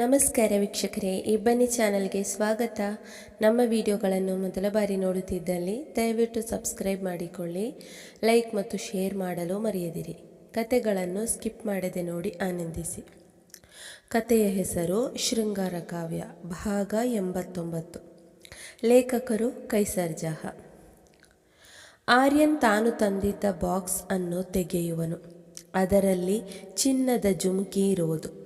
ನಮಸ್ಕಾರ ವೀಕ್ಷಕರೇ ಇಬ್ಬನಿ ಚಾನಲ್ಗೆ ಸ್ವಾಗತ. ನಮ್ಮ ವಿಡಿಯೋಗಳನ್ನು ಮೊದಲ ಬಾರಿ ನೋಡುತ್ತಿದ್ದಲ್ಲಿ ದಯವಿಟ್ಟು ಸಬ್ಸ್ಕ್ರೈಬ್ ಮಾಡಿಕೊಳ್ಳಿ, ಲೈಕ್ ಮತ್ತು ಶೇರ್ ಮಾಡಲು ಮರೆಯದಿರಿ. ಕತೆಗಳನ್ನು ಸ್ಕಿಪ್ ಮಾಡದೆ ನೋಡಿ ಆನಂದಿಸಿ. ಕತೆಯ ಹೆಸರು ಶೃಂಗಾರ ಕಾವ್ಯ, ಭಾಗ ಎಂಬತ್ತೊಂಬತ್ತು. ಲೇಖಕರು ಕೈಸರ್ ಜಹಾ. ಆರ್ಯನ್ ತಾನು ತಂದಿದ್ದ ಬಾಕ್ಸ್ ಅನ್ನು ತೆಗೆಯುವನು. ಅದರಲ್ಲಿ ಚಿನ್ನದ ಜುಮ್ಕಿ ಇರುವುದು.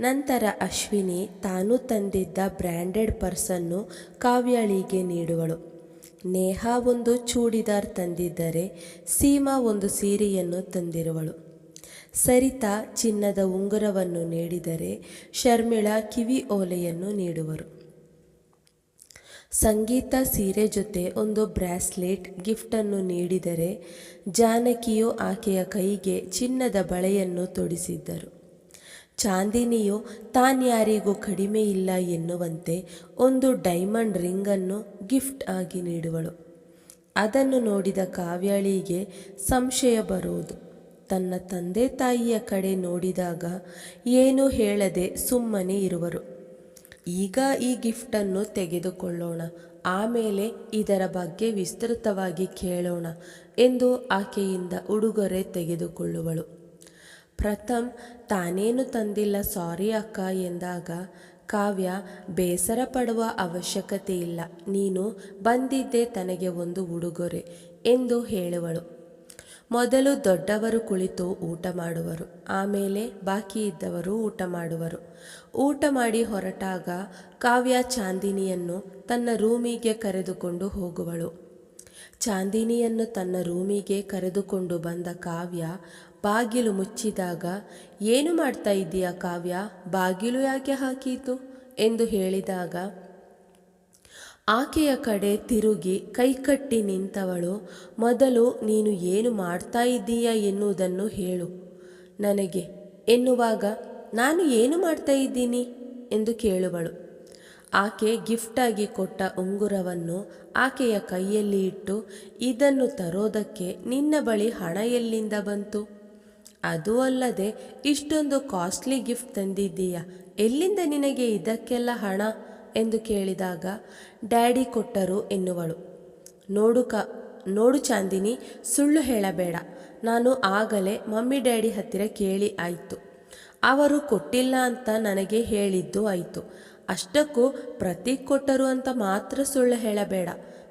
ನಂತರ ಅಶ್ವಿನಿ ತಾನು ತಂದಿದ್ದ ಬ್ರ್ಯಾಂಡೆಡ್ ಪರ್ಸನ್ನು ಕಾವ್ಯಾಳಿಗೆ ನೀಡುವಳು. ನೇಹಾ ಒಂದು ಚೂಡಿದಾರ್ ತಂದಿದ್ದರೆ ಸೀಮಾ ಒಂದು ಸೀರೆಯನ್ನು ತಂದಿರುವಳು. ಸರಿತಾ ಚಿನ್ನದ ಉಂಗುರವನ್ನು ನೀಡಿದರೆ ಶರ್ಮಿಳಾ ಕಿವಿ ಓಲೆಯನ್ನು ನೀಡುವರು. ಸಂಗೀತ ಸೀರೆ ಜೊತೆ ಒಂದು ಬ್ರಾಸ್ಲೆಟ್ ಗಿಫ್ಟನ್ನು ನೀಡಿದರೆ ಜಾನಕಿಯು ಆಕೆಯ ಕೈಗೆ ಚಿನ್ನದ ಬಳೆಯನ್ನು ತೊಡಿಸಿದ್ದರು. ಚಾಂದಿನಿಯು ತಾನ್ಯಾರಿಗೂ ಕಡಿಮೆ ಇಲ್ಲ ಎನ್ನುವಂತೆ ಒಂದು ಡೈಮಂಡ್ ರಿಂಗನ್ನು ಗಿಫ್ಟ್ ಆಗಿ ನೀಡುವಳು. ಅದನ್ನು ನೋಡಿದ ಕಾವ್ಯಾಳಿಗೆ ಸಂಶಯ ಬರುವುದು. ತನ್ನ ತಂದೆ ತಾಯಿಯ ಕಡೆ ನೋಡಿದಾಗ ಏನೂ ಹೇಳದೆ ಸುಮ್ಮನೆ ಇರುವರು. ಈಗ ಈ ಗಿಫ್ಟನ್ನು ತೆಗೆದುಕೊಳ್ಳೋಣ, ಆಮೇಲೆ ಇದರ ಬಗ್ಗೆ ವಿಸ್ತೃತವಾಗಿ ಕೇಳೋಣ ಎಂದು ಆಕೆಯಿಂದ ಉಡುಗೊರೆ ತೆಗೆದುಕೊಳ್ಳುವಳು. ಪ್ರಥಮ್ ತಾನೇನು ತಂದಿಲ್ಲ ಸಾರಿ ಅಕ್ಕ ಎಂದಾಗ, ಕಾವ್ಯ ಬೇಸರ ಪಡುವ ಅವಶ್ಯಕತೆ ಇಲ್ಲ, ನೀನು ಬಂದಿದ್ದೆ ತನಗೆ ಒಂದು ಉಡುಗೊರೆ ಎಂದು ಹೇಳುವಳು. ಮೊದಲು ದೊಡ್ಡವರು ಕುಳಿತು ಊಟ ಮಾಡುವರು, ಆಮೇಲೆ ಬಾಕಿ ಇದ್ದವರು ಊಟ ಮಾಡುವರು. ಊಟ ಮಾಡಿ ಹೊರಟಾಗ ಕಾವ್ಯ ಚಾಂದಿನಿಯನ್ನು ತನ್ನ ರೂಮಿಗೆ ಕರೆದುಕೊಂಡು ಹೋಗುವಳು. ಚಾಂದಿನಿಯನ್ನು ತನ್ನ ರೂಮಿಗೆ ಕರೆದುಕೊಂಡು ಬಂದ ಕಾವ್ಯ ಬಾಗಿಲು ಮುಚ್ಚಿದಾಗ, ಏನು ಮಾಡ್ತಾ ಇದ್ದೀಯ ಕಾವ್ಯ? ಬಾಗಿಲು ಯಾಕೆ ಹಾಕೀತು? ಎಂದು ಹೇಳಿದಾಗ, ಆಕೆಯ ಕಡೆ ತಿರುಗಿ ಕೈಕಟ್ಟಿ ನಿಂತವಳು, ಮೊದಲು ನೀನು ಏನು ಮಾಡ್ತಾ ಇದ್ದೀಯ ಎನ್ನುವುದನ್ನು ಹೇಳು. ನನಗೆ ಎನ್ನುವಾಗ, ನಾನು ಏನು ಮಾಡ್ತಾ ಇದ್ದೀನಿ? ಎಂದು ಕೇಳುವಳು. ಆಕೆ ಗಿಫ್ಟಾಗಿ ಕೊಟ್ಟ ಉಂಗುರವನ್ನು ಆಕೆಯ ಕೈಯಲ್ಲಿ ಇಟ್ಟು, ಇದನ್ನು ತರೋದಕ್ಕೆ ನಿನ್ನ ಬಳಿ ಹಣ ಎಲ್ಲಿಂದ ಬಂತು? ಅದು ಅಲ್ಲದೆ ಇಷ್ಟೊಂದು ಕಾಸ್ಟ್ಲಿ ಗಿಫ್ಟ್ ತಂದಿದ್ದೀಯಾ? ಎಲ್ಲಿಂದ ನಿನಗೆ ಇದಕ್ಕೆಲ್ಲ ಹಣ? ಎಂದು ಕೇಳಿದಾಗ, ಡ್ಯಾಡಿ ಕೊಟ್ಟರು ಎನ್ನುವಳು. ನೋಡು ಕ, ನೋಡು ಚಾಂದಿನಿ, ಸುಳ್ಳು ಹೇಳಬೇಡ. ನಾನು ಆಗಲೇ ಮಮ್ಮಿ ಡ್ಯಾಡಿ ಹತ್ತಿರ ಕೇಳಿ ಆಯಿತು. ಅವರು ಕೊಟ್ಟಿಲ್ಲ ಅಂತ ನನಗೆ ಹೇಳಿದ್ದು ಆಯಿತು. ಅಷ್ಟಕ್ಕೂ ಪ್ರತೀಕ್ ಕೊಟ್ಟರು ಅಂತ ಮಾತ್ರ ಸುಳ್ಳು ಹೇಳಬೇಡ.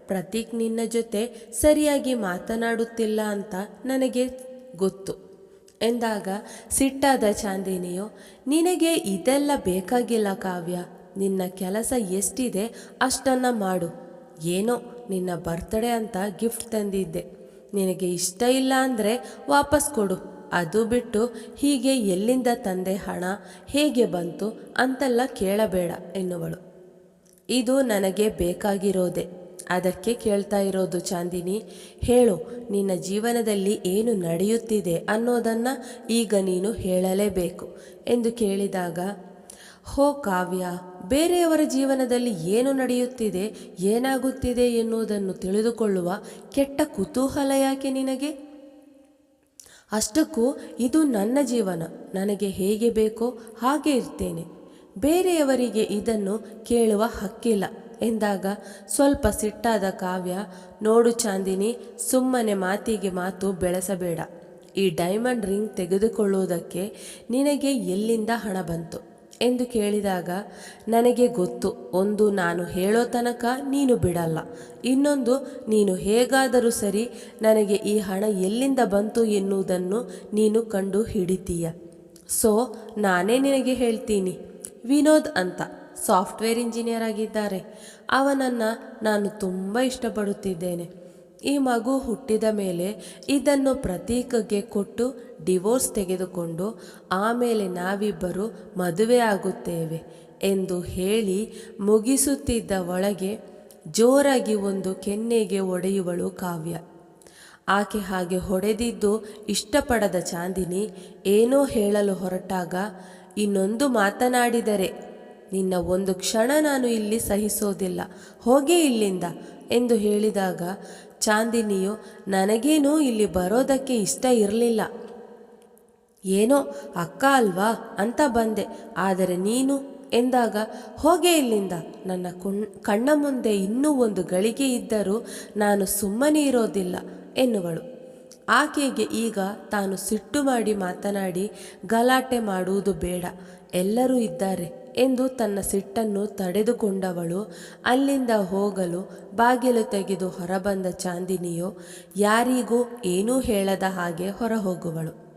ಪ್ರತೀಕ್ ನಿನ್ನ ಜೊತೆ ಸರಿಯಾಗಿ ಮಾತನಾಡುತ್ತಿಲ್ಲ ಅಂತ ನನಗೆ ಗೊತ್ತು. ಎಂದಾಗ ಸಿಟ್ಟಾದ ಚಾಂದಿನಿಯು, ನಿನಗೆ ಇದೆಲ್ಲ ಬೇಕಾಗಿಲ್ಲ ಕಾವ್ಯ. ನಿನ್ನ ಕೆಲಸ ಎಷ್ಟಿದೆ ಅಷ್ಟನ್ನು ಮಾಡು. ಏನೋ ನಿನ್ನ ಬರ್ತ್ಡೇ ಅಂತ ಗಿಫ್ಟ್ ತಂದಿದ್ದೆ. ನಿನಗೆ ಇಷ್ಟ ಇಲ್ಲ ಅಂದರೆ ವಾಪಸ್ ಕೊಡು. ಅದು ಬಿಟ್ಟು ಹೀಗೆ ಎಲ್ಲಿಂದ ತಂದೆ ಹಣ, ಹೇಗೆ ಬಂತು ಅಂತೆಲ್ಲ ಕೇಳಬೇಡ ಎನ್ನುವಳು. ಇದು ನನಗೆ ಬೇಕಾಗಿರೋದೆ. ಅದಕ್ಕೆ ಕೇಳ್ತಾ ಇರೋದು ಚಾಂದಿನಿ, ಹೇಳು, ನಿನ್ನ ಜೀವನದಲ್ಲಿ ಏನು ನಡೆಯುತ್ತಿದೆ ಅನ್ನೋದನ್ನು ಈಗ ನೀನು ಹೇಳಲೇಬೇಕು ಎಂದು ಕೇಳಿದಾಗ, ಹೋ ಕಾವ್ಯ, ಬೇರೆಯವರ ಜೀವನದಲ್ಲಿ ಏನು ನಡೆಯುತ್ತಿದೆ, ಏನಾಗುತ್ತಿದೆ ಎನ್ನುವುದನ್ನು ತಿಳಿದುಕೊಳ್ಳುವ ಕೆಟ್ಟ ಕುತೂಹಲ ಯಾಕೆ ನಿನಗೆ? ಅಷ್ಟಕ್ಕೂ ಇದು ನನ್ನ ಜೀವನ, ನನಗೆ ಹೇಗೆ ಬೇಕೋ ಹಾಗೆ ಇರ್ತೇನೆ. ಬೇರೆಯವರಿಗೆ ಇದನ್ನು ಕೇಳುವ ಹಕ್ಕಿಲ್ಲ. ಎಂದಾಗ ಸ್ವಲ್ಪ ಸಿಟ್ಟಾದ ಕಾವ್ಯ, ನೋಡು ಚಾಂದಿನಿ, ಸುಮ್ಮನೆ ಮಾತಿಗೆ ಮಾತು ಬೆಳೆಸಬೇಡ. ಈ ಡೈಮಂಡ್ ರಿಂಗ್ ತೆಗೆದುಕೊಳ್ಳುವುದಕ್ಕೆ ನಿನಗೆ ಎಲ್ಲಿಂದ ಹಣ ಬಂತು? ಎಂದು ಕೇಳಿದಾಗ, ನನಗೆ ಗೊತ್ತು, ಒಂದು ನಾನು ಹೇಳೋ ತನಕ ನೀನು ಬಿಡಲ್ಲ. ಇನ್ನೊಂದು, ನೀನು ಹೇಗಾದರೂ ಸರಿ ನನಗೆ ಈ ಹಣ ಎಲ್ಲಿಂದ ಬಂತು ಎನ್ನುವುದನ್ನು ನೀನು ಕಂಡು ಹಿಡಿತೀಯ ಸೊ, ನಾನೇ ನಿನಗೆ ಹೇಳ್ತೀನಿ. ವಿನೋದ್ ಅಂತ. ಸಾಫ್ಟ್ವೇರ್ ಇಂಜಿನಿಯರ್ ಆಗಿದ್ದಾರೆ. ಅವನನ್ನು ನಾನು ತುಂಬ ಇಷ್ಟಪಡುತ್ತಿದ್ದೇನೆ. ಈ ಮಗು ಹುಟ್ಟಿದ ಮೇಲೆ ಇದನ್ನು ಪ್ರತೀಕಗೆ ಕೊಟ್ಟು ಡಿವೋರ್ಸ್ ತೆಗೆದುಕೊಂಡು ಆಮೇಲೆ ನಾವಿಬ್ಬರು ಮದುವೆ ಆಗುತ್ತೇವೆ ಎಂದು ಹೇಳಿ ಮುಗಿಸುತ್ತಿದ್ದ ಒಳಗೆ ಜೋರಾಗಿ ಒಂದು ಕೆನ್ನೆಗೆ ಒಡೆಯುವಳು ಕಾವ್ಯ. ಆಕೆ ಹಾಗೆ ಹೊಡೆದಿದ್ದು ಇಷ್ಟಪಡದ ಚಾಂದಿನಿ ಏನೋ ಹೇಳಲು ಹೊರಟಾಗ ಇನ್ನೊಂದು ಮಾತನಾಡಿದರೆ ನಿನ್ನ ಒಂದು ಕ್ಷಣ ನಾನು ಇಲ್ಲಿ ಸಹಿಸೋದಿಲ್ಲ. ಹೋಗೇ ಇಲ್ಲಿಂದ ಎಂದು ಹೇಳಿದಾಗ, ಚಾಂದಿನಿಯು, ನನಗೇನು ಇಲ್ಲಿ ಬರೋದಕ್ಕೆ ಇಷ್ಟ ಇರಲಿಲ್ಲ. ಏನೋ, ಅಕ್ಕ ಅಲ್ವಾ ಅಂತ ಬಂದೆ. ಆದರೆ ನೀನು ಎಂದಾಗ, ಹೋಗೇ ಇಲ್ಲಿಂದ. ನನ್ನ ಕುಣ್, ಕಣ್ಣ ಮುಂದೆ ಇನ್ನೂ ಒಂದು ಗಳಿಗೆ ಇದ್ದರೂ ನಾನು ಸುಮ್ಮನೆ ಇರೋದಿಲ್ಲ ಎನ್ನುವಳು. ಆಕೆಗೆ ಈಗ ತಾನು ಸಿಟ್ಟು ಮಾಡಿ ಮಾತನಾಡಿ ಗಲಾಟೆ ಮಾಡುವುದು ಬೇಡ. ಎಲ್ಲರೂ ಇದ್ದಾರೆ. ಎಂದು ತನ್ನ ಸಿಟ್ಟನ್ನು ತಡೆದುಕೊಂಡವಳು. ಅಲ್ಲಿಂದ ಹೋಗಲು ಬಾಗಿಲು ತೆಗೆದು ಹೊರಬಂದ ಚಾಂದಿನಿಯು ಯಾರಿಗೂ ಏನೂ ಹೇಳದ ಹಾಗೆ ಹೊರಹೋಗುವಳು.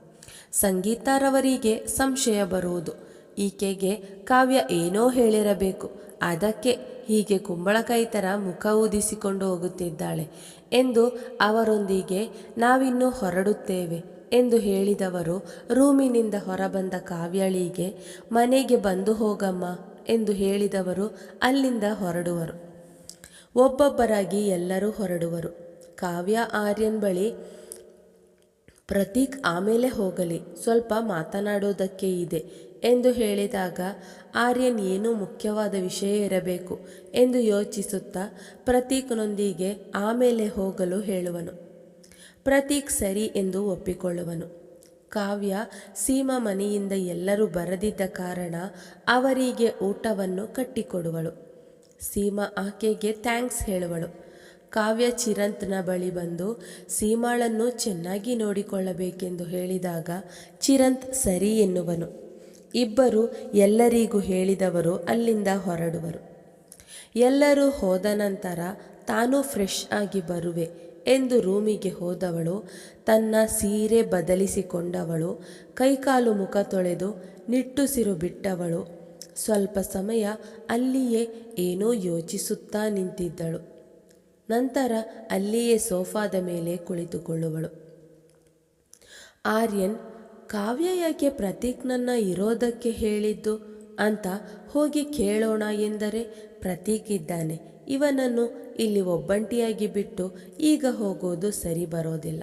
ಸಂಗೀತಾರವರಿಗೆ ಸಂಶಯ ಬರುವುದು. ಈಕೆಗೆ ಕಾವ್ಯ ಏನೋ ಹೇಳಿರಬೇಕು. ಅದಕ್ಕೆ ಹೀಗೆ ಕುಂಬಳಕಾಯಿ ಥರ ಮುಖ ಊದಿಸಿಕೊಂಡು ಹೋಗುತ್ತಿದ್ದಾಳೆ ಎಂದು ಅವರೊಂದಿಗೆ ನಾವಿನ್ನೂ ಹೊರಡುತ್ತೇವೆ. ಎಂದು ಹೇಳಿದವರು, ರೂಮಿನಿಂದ ಹೊರಬಂದ ಕಾವ್ಯಾಳಿಗೆ ಮನೆಗೆ ಬಂದು ಹೋಗಮ್ಮ ಎಂದು ಹೇಳಿದವರು, ಅಲ್ಲಿಂದ ಹೊರಡುವರು. ಒಬ್ಬೊಬ್ಬರಾಗಿ ಎಲ್ಲರೂ ಹೊರಡುವರು. ಕಾವ್ಯ ಆರ್ಯನ್ ಬಳಿ ಪ್ರತೀಕ್ ಆಮೇಲೆ ಹೋಗಲಿ. ಸ್ವಲ್ಪ ಮಾತನಾಡೋದಕ್ಕೆ ಇದೆ ಎಂದು ಹೇಳಿದಾಗ, ಆರ್ಯನ್ ಏನೂ ಮುಖ್ಯವಾದ ವಿಷಯ ಇರಬೇಕು ಎಂದು ಯೋಚಿಸುತ್ತಾ ಪ್ರತೀಕ್ನೊಂದಿಗೆ ಆಮೇಲೆ ಹೋಗಲು ಹೇಳುವನು. ಪ್ರತೀಕ್ ಸರಿ ಎಂದು ಒಪ್ಪಿಕೊಳ್ಳುವನು. ಕಾವ್ಯ ಸೀಮಾ ಮನೆಯಿಂದ ಎಲ್ಲರೂ ಬರದಿದ್ದ ಕಾರಣ ಅವರಿಗೆ ಊಟವನ್ನು ಕಟ್ಟಿಕೊಡುವಳು. ಸೀಮಾ ಆಕೆಗೆ ಥ್ಯಾಂಕ್ಸ್ ಹೇಳುವಳು. ಕಾವ್ಯ ಚಿರಂತ್ನ ಬಳಿ ಬಂದು, ಸೀಮಾಳನ್ನು ಚೆನ್ನಾಗಿ ನೋಡಿಕೊಳ್ಳಬೇಕೆಂದು ಹೇಳಿದಾಗ ಚಿರಂತ್ ಸರಿ ಎನ್ನುವನು. ಇಬ್ಬರು ಎಲ್ಲರಿಗೂ ಹೇಳಿದವರು ಅಲ್ಲಿಂದ ಹೊರಡುವರು. ಎಲ್ಲರೂ ಹೋದ ನಂತರ ತಾನೂ ಫ್ರೆಶ್ ಆಗಿ ಬರುವೆ. ಎಂದು ರೂಮಿಗೆ ಹೋದವಳು, ತನ್ನ ಸೀರೆ ಬದಲಿಸಿಕೊಂಡವಳು, ಕೈಕಾಲು ಮುಖ ತೊಳೆದು ನಿಟ್ಟುಸಿರು ಬಿಟ್ಟವಳು. ಸ್ವಲ್ಪ ಸಮಯ ಅಲ್ಲಿಯೇ ಏನೋ ಯೋಚಿಸುತ್ತಾ ನಿಂತಿದ್ದಳು. ನಂತರ ಅಲ್ಲಿಯೇ ಸೋಫಾದ ಮೇಲೆ ಕುಳಿತುಕೊಳ್ಳುವಳು. ಆರ್ಯನ್, ಕಾವ್ಯ ಯಾಕೆ ಪ್ರತೀಕ್ನನ್ನ ಇರೋದಕ್ಕೆ ಹೇಳಿದ್ದು? ಅಂತ ಹೋಗಿ ಕೇಳೋಣ ಎಂದರೆ ಪ್ರತೀಕ್ ಇದ್ದಾನೆ ಇವನನ್ನು ಇಲ್ಲಿ ಒಬ್ಬಂಟಿಯಾಗಿ ಬಿಟ್ಟು ಈಗ ಹೋಗೋದು ಸರಿ ಬರೋದಿಲ್ಲ.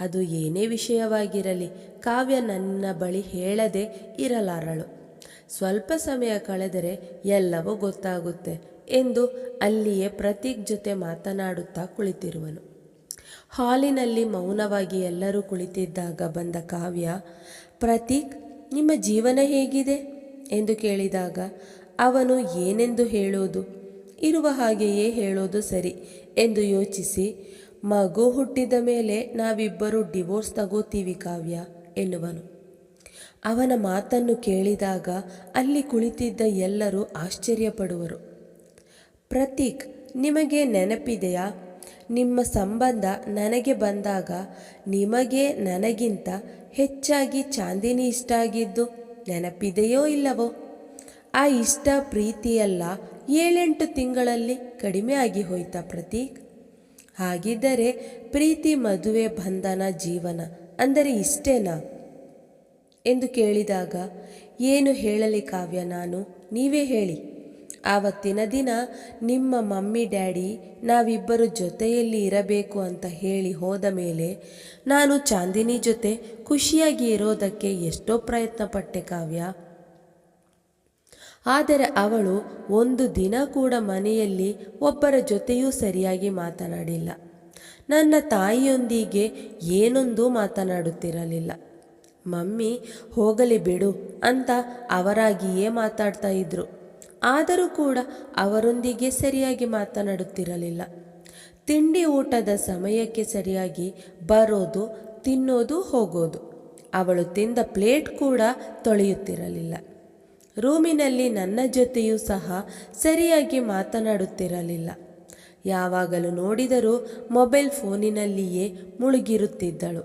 ಅದು ಏನೇ ವಿಷಯವಾಗಿರಲಿ, ಕಾವ್ಯ ನನ್ನ ಬಳಿ ಹೇಳದೆ ಇರಲಾರಳು. ಸ್ವಲ್ಪ ಸಮಯ ಕಳೆದರೆ ಎಲ್ಲವೂ ಗೊತ್ತಾಗುತ್ತೆ ಎಂದು ಅಲ್ಲಿಯೇ ಪ್ರತೀಕ್ ಜೊತೆ ಮಾತನಾಡುತ್ತಾ ಕುಳಿತಿರುವನು. ಹಾಲಿನಲ್ಲಿ ಮೌನವಾಗಿ ಎಲ್ಲರೂ ಕುಳಿತಿದ್ದಾಗ ಬಂದ ಕಾವ್ಯ, ಪ್ರತೀಕ್, ನಿಮ್ಮ ಜೀವನ ಹೇಗಿದೆ? ಎಂದು ಕೇಳಿದಾಗ, ಅವನು ಏನೆಂದು ಹೇಳೋದು? ಇರುವ ಹಾಗೆಯೇ ಹೇಳೋದು ಸರಿ ಎಂದು ಯೋಚಿಸಿ, ಮಗು ಹುಟ್ಟಿದ ಮೇಲೆ ನಾವಿಬ್ಬರು ಡಿವೋರ್ಸ್ ತಗೋತೀವಿ ಕಾವ್ಯ ಎನ್ನುವನು. ಅವನ ಮಾತನ್ನು ಕೇಳಿದಾಗ ಅಲ್ಲಿ ಕುಳಿತಿದ್ದ ಎಲ್ಲರೂ ಆಶ್ಚರ್ಯಪಡುವರು. ಪ್ರತೀಕ್, ನಿಮಗೆ ನೆನಪಿದೆಯಾ? ನಿಮ್ಮ ಸಂಬಂಧ ನನಗೆ ಬಂದಾಗ ನಿಮಗೆ ನನಗಿಂತ ಹೆಚ್ಚಾಗಿ ಚಾಂದಿನಿ ಇಷ್ಟ ಆಗಿದ್ದು? ನೆನಪಿದೆಯೋ ಇಲ್ಲವೋ? ಆ ಇಷ್ಟ ಪ್ರೀತಿಯೆಲ್ಲ ಏಳೆಂಟು ತಿಂಗಳಲ್ಲಿ ಕಡಿಮೆ ಆಗಿ ಹೋಯ್ತಾ ಪ್ರತೀಕ್. ಹಾಗಿದ್ದರೆ ಪ್ರೀತಿ ಮದುವೆ ಬಂಧನ ಜೀವನ ಅಂದರೆ ಇಷ್ಟೇನಾ? ಎಂದು ಕೇಳಿದಾಗ, ಏನು ಹೇಳಲಿ ಕಾವ್ಯ ನಾನು, ನೀವೇ ಹೇಳಿ. ಆವತ್ತಿನ ದಿನ ನಿಮ್ಮ ಮಮ್ಮಿ, ಡ್ಯಾಡಿ ನಾವಿಬ್ಬರು ಜೊತೆಯಲ್ಲಿ ಇರಬೇಕು ಅಂತ ಹೇಳಿ ಹೋದ ಮೇಲೆ ನಾನು ಚಾಂದಿನಿ ಜೊತೆ ಖುಷಿಯಾಗಿ ಇರೋದಕ್ಕೆ ಎಷ್ಟೋ ಪ್ರಯತ್ನ ಪಟ್ಟೆ ಕಾವ್ಯ. ಆದರೆ ಅವಳು ಒಂದು ದಿನ ಕೂಡ ಮನೆಯಲ್ಲಿ ಒಬ್ಬರ ಜೊತೆಯೂ ಸರಿಯಾಗಿ ಮಾತನಾಡಿಲ್ಲ. ನನ್ನ ತಾಯಿಯೊಂದಿಗೆ ಏನೊಂದೂ ಮಾತನಾಡುತ್ತಿರಲಿಲ್ಲ. ಮಮ್ಮಿ, ಹೋಗಲಿ ಬಿಡು ಅಂತ ಅವರಾಗಿಯೇ ಮಾತಾಡ್ತಾ ಇದ್ರು. ಆದರೂ ಕೂಡ ಅವರೊಂದಿಗೆ ಸರಿಯಾಗಿ ಮಾತನಾಡುತ್ತಿರಲಿಲ್ಲ. ತಿಂಡಿ ಊಟದ ಸಮಯಕ್ಕೆ ಸರಿಯಾಗಿ ಬರೋದು, ತಿನ್ನೋದು, ಹೋಗೋದು. ಅವಳು ತಿಂದ ಪ್ಲೇಟ್ ಕೂಡ ತೊಳೆಯುತ್ತಿರಲಿಲ್ಲ. ರೂಮಿನಲ್ಲಿ ನನ್ನ ಜೊತೆಯೂ ಸಹ ಸರಿಯಾಗಿ ಮಾತನಾಡುತ್ತಿರಲಿಲ್ಲ. ಯಾವಾಗಲೂ ನೋಡಿದರೂ ಮೊಬೈಲ್ ಫೋನಿನಲ್ಲಿಯೇ ಮುಳುಗಿರುತ್ತಿದ್ದಳು.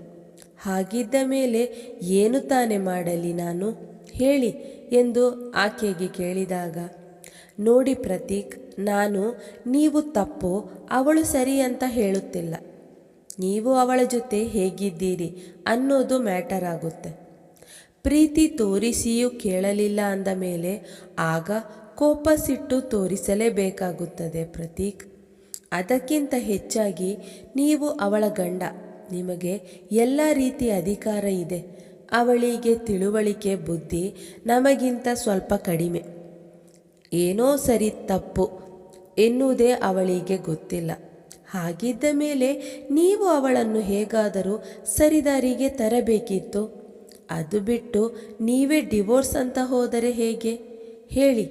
ಹಾಗಿದ್ದ ಮೇಲೆ ಏನು ತಾನೇ ಮಾಡಲಿ ನಾನು? ಹೇಳಿ ಎಂದು ಆಕೆಗೆ ಕೇಳಿದಾಗ ನೋಡಿ ಪ್ರತೀಕ್, ನಾನು, ನೀವು ತಪ್ಪು, ಅವಳು ಸರಿ ಅಂತ ಹೇಳುತ್ತಿಲ್ಲ. ನೀವು ಅವಳ ಜೊತೆ ಹೇಗಿದ್ದೀರಿ ಅನ್ನೋದು ಮ್ಯಾಟರ್ ಆಗುತ್ತೆ. ಪ್ರೀತಿ ತೋರಿಸಿಯೂ ಕೇಳಲಿಲ್ಲ ಅಂದ ಮೇಲೆ ಆಗ ಕೋಪ ಸಿಟ್ಟು ತೋರಿಸಲೇಬೇಕಾಗುತ್ತದೆ ಪ್ರತೀಕ್. ಅದಕ್ಕಿಂತ ಹೆಚ್ಚಾಗಿ ನೀವು ಅವಳ ಗಂಡ, ನಿಮಗೆ ಎಲ್ಲ ರೀತಿ ಅಧಿಕಾರ ಇದೆ. ಅವಳಿಗೆ ತಿಳುವಳಿಕೆ, ಬುದ್ಧಿ ನಮಗಿಂತ ಸ್ವಲ್ಪ ಕಡಿಮೆ. ಏನೋ ಸರಿ ತಪ್ಪು ಎನ್ನುವುದೇ ಅವಳಿಗೆ ಗೊತ್ತಿಲ್ಲ. ಹಾಗಿದ್ದ ಮೇಲೆ ನೀವು ಅವಳನ್ನು ಹೇಗಾದರೂ ಸರಿದಾರಿಗೆ ತರಬೇಕಿತ್ತು. ಅದು ಬಿಟ್ಟು ನೀವೇ ಡಿವೋರ್ಸ್ ಅಂತ ಹೋದರೆ ಹೇಗೆ? ಹೇಳಿ.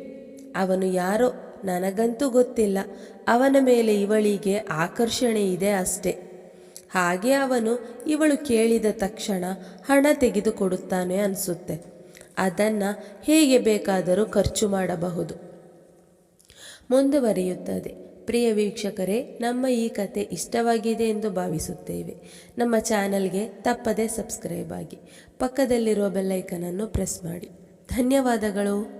ಅವನು ಯಾರೋ ನನಗಂತೂ ಗೊತ್ತಿಲ್ಲ. ಅವನ ಮೇಲೆ ಇವಳಿಗೆ ಆಕರ್ಷಣೆ ಇದೆ ಅಷ್ಟೆ. ಹಾಗೆ ಅವನು ಇವಳು ಕೇಳಿದ ತಕ್ಷಣ ಹಣ ತೆಗೆದುಕೊಡುತ್ತಾನೆ ಅನಿಸುತ್ತೆ. ಅದನ್ನು ಹೇಗೆ ಬೇಕಾದರೂ ಖರ್ಚು ಮಾಡಬಹುದು. ಮುಂದುವರಿಯುತ್ತದೆ. ಪ್ರಿಯ ವೀಕ್ಷಕರೇ, ನಮ್ಮ ಈ ಕತೆ ಇಷ್ಟವಾಗಿದೆ ಎಂದು ಭಾವಿಸುತ್ತೇವೆ. ನಮ್ಮ ಚಾನಲ್ಗೆ ತಪ್ಪದೇ ಸಬ್ಸ್ಕ್ರೈಬ್ ಆಗಿ. ಪಕ್ಕದಲ್ಲಿರುವ ಬೆಲ್ಲೈಕನನ್ನು ಪ್ರೆಸ್ ಮಾಡಿ. ಧನ್ಯವಾದಗಳು.